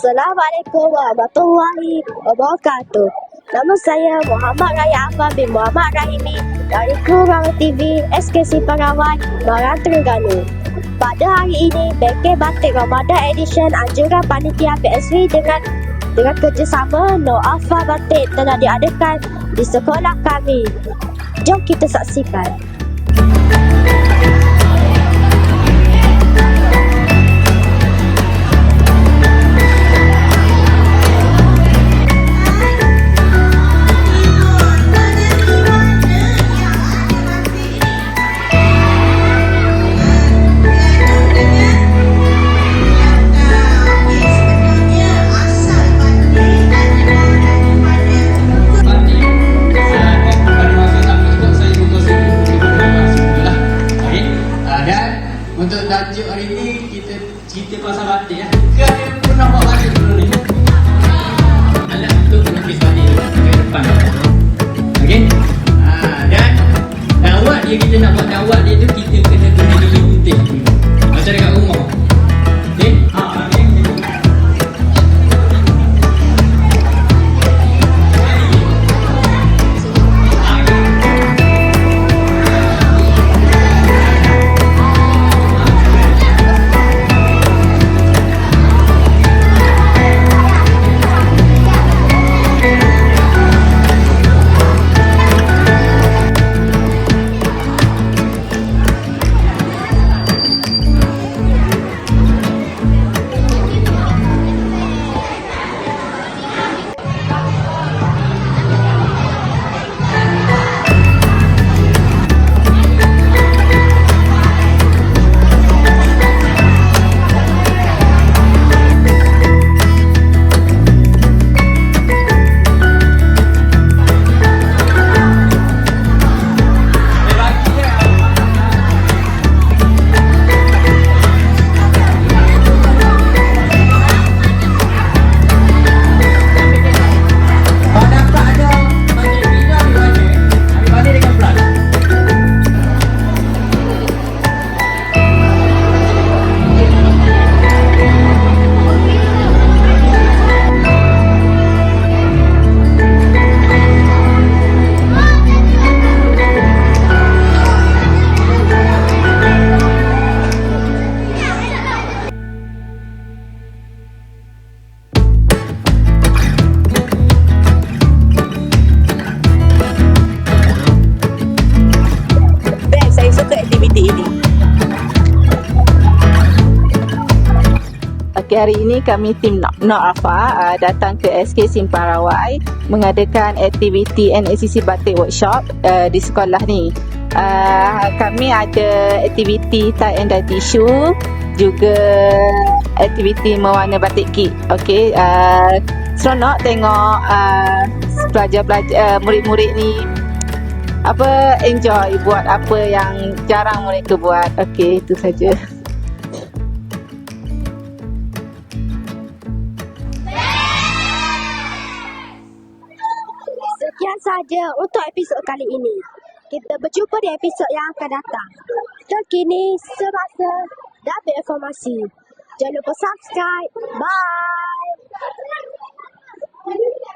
Assalamualaikum warahmatullahi wabarakatuh. Nama saya Muhammad Raya Afan bin Muhammad Rahimi dari kru Rama TV SKC Pengawal Norang Terengganu. Pada hari ini, Bengkel Batik Ramadan Edition anjuran panitia PSV dengan dengan kerjasama No Alpha Batik telah diadakan di sekolah kami. Jom kita saksikan. Untuk tajuk hari ini kita cerita pasal batik ya. Yang pernah buat batik dulu ni? Alah tu melukis batik ke depan. Okey. Uh, dan dakwat dia kita nak buat dakwat dia tu kita kena guna gigi putih Okey, hari ini kami tim Nok Nok Alpha uh, datang ke SK Simpang Rawai mengadakan aktiviti NACC Batik Workshop uh, di sekolah ni. Uh, kami ada aktiviti tie and dye tissue juga aktiviti mewarna batik kit. Okey, uh, seronok tengok uh, pelajar-pelajar uh, murid-murid ni apa enjoy buat apa yang jarang mereka buat. Okey, itu saja. Sekian sahaja untuk episod kali ini. Kita berjumpa di episod yang akan datang. Terkini, semasa dan informasi. Jangan lupa subscribe. Bye.